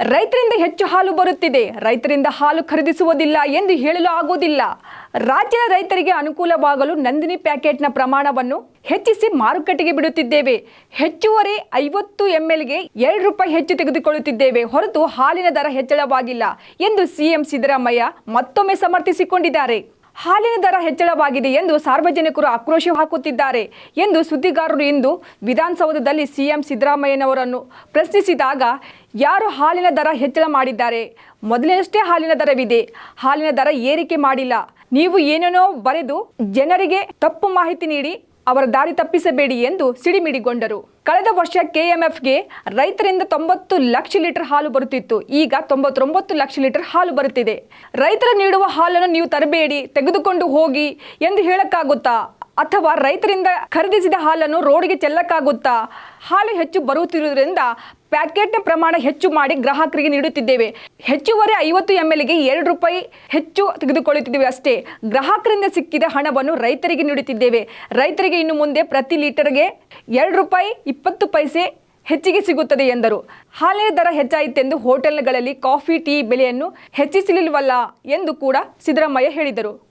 ರೈತರಿಂದ ಹೆಚ್ಚು ಹಾಲು ಬರುತ್ತಿದೆ. ರೈತರಿಂದ ಹಾಲು ಖರೀದಿಸುವುದಿಲ್ಲ ಎಂದು ಹೇಳಲು ಆಗುವುದಿಲ್ಲ. ರಾಜ್ಯದ ರೈತರಿಗೆ ಅನುಕೂಲವಾಗಲು ನಂದಿನಿ ಪ್ಯಾಕೆಟ್ನ ಪ್ರಮಾಣವನ್ನು ಹೆಚ್ಚಿಸಿ ಮಾರುಕಟ್ಟೆಗೆ ಬಿಡುತ್ತಿದ್ದೇವೆ. ಹೆಚ್ಚುವರಿ ಐವತ್ತು ಎಂಎಲ್ಗೆ ಎರಡು ರೂಪಾಯಿ ಹೆಚ್ಚು ತೆಗೆದುಕೊಳ್ಳುತ್ತಿದ್ದೇವೆ. ಹೊರತು ಹಾಲಿನ ದರ ಹೆಚ್ಚಳವಾಗಿಲ್ಲ ಎಂದು ಸಿಎಂ ಸಿದ್ದರಾಮಯ್ಯ ಮತ್ತೊಮ್ಮೆ ಸಮರ್ಥಿಸಿಕೊಂಡಿದ್ದಾರೆ. ಹಾಲಿನ ದರ ಹೆಚ್ಚಳವಾಗಿದೆ ಎಂದು ಸಾರ್ವಜನಿಕರು ಆಕ್ರೋಶ ಹಾಕುತ್ತಿದ್ದಾರೆ ಎಂದು ಸುದ್ದಿಗಾರರು ಇಂದು ವಿಧಾನಸೌಧದಲ್ಲಿ ಸಿಎಂ ಸಿದ್ದರಾಮಯ್ಯನವರನ್ನು ಪ್ರಶ್ನಿಸಿದಾಗ, ಯಾರು ಹಾಲಿನ ದರ ಹೆಚ್ಚಳ ಮಾಡಿದ್ದಾರೆ? ಮೊದಲಿನಷ್ಟೇ ಹಾಲಿನ ದರವಿದೆ. ಹಾಲಿನ ದರ ಏರಿಕೆ ಮಾಡಿಲ್ಲ. ನೀವು ಏನೇನೋ ಬರೆದು ಜನರಿಗೆ ತಪ್ಪು ಮಾಹಿತಿ ನೀಡಿ ಅವರ ದಾರಿ ತಪ್ಪಿಸಬೇಡಿ ಎಂದು ಸಿಡಿಮಿಡಿಗೊಂಡರು. ಕಳೆದ ವರ್ಷ ಕೆಎಂಎಫ್ಗೆ ರೈತರಿಂದ ತೊಂಬತ್ತು ಲಕ್ಷ ಲೀಟರ್ ಹಾಲು ಬರುತ್ತಿತ್ತು. ಈಗ ತೊಂಬತ್ತೊಂಬತ್ತು ಲಕ್ಷ ಲೀಟರ್ ಹಾಲು ಬರುತ್ತಿದೆ. ರೈತರ ನೀಡುವ ಹಾಲನ್ನು ನೀವು ತರಬೇಡಿ, ತೆಗೆದುಕೊಂಡು ಹೋಗಿ ಎಂದು ಹೇಳಕ್ಕಾಗುತ್ತಾ? ಅಥವಾ ರೈತರಿಂದ ಖರೀದಿಸಿದ ಹಾಲನ್ನು ರೋಡ್ಗೆ ಚೆಲ್ಲಕ್ಕಾಗುತ್ತಾ? ಹಾಲು ಹೆಚ್ಚು ಬರುತ್ತಿರುವುದರಿಂದ ಪ್ಯಾಕೆಟ್ನ ಪ್ರಮಾಣ ಹೆಚ್ಚು ಮಾಡಿ ಗ್ರಾಹಕರಿಗೆ ನೀಡುತ್ತಿದ್ದೇವೆ. ಹೆಚ್ಚುವರಿ ಐವತ್ತು ಎಂ ಎಲ್ಗೆ ಎರಡು ರೂಪಾಯಿ ಹೆಚ್ಚು ತೆಗೆದುಕೊಳ್ಳುತ್ತಿದ್ದೇವೆ ಅಷ್ಟೇ. ಗ್ರಾಹಕರಿಂದ ಸಿಕ್ಕಿದ ಹಣವನ್ನು ರೈತರಿಗೆ ನೀಡುತ್ತಿದ್ದೇವೆ. ರೈತರಿಗೆ ಇನ್ನು ಮುಂದೆ ಪ್ರತಿ ಲೀಟರ್ಗೆ ಎರಡು ರೂಪಾಯಿ ಇಪ್ಪತ್ತು ಪೈಸೆ ಹೆಚ್ಚಿಗೆ ಸಿಗುತ್ತದೆ ಎಂದರು. ಹಾಲಿನ ದರ ಹೆಚ್ಚಾಯಿತೆಂದು ಹೋಟೆಲ್ಗಳಲ್ಲಿ ಕಾಫಿ, ಟೀ ಬೆಲೆಯನ್ನು ಹೆಚ್ಚಿಸಲಿಲ್ವಲ್ಲ ಎಂದು ಕೂಡ ಸಿದ್ದರಾಮಯ್ಯ ಹೇಳಿದರು.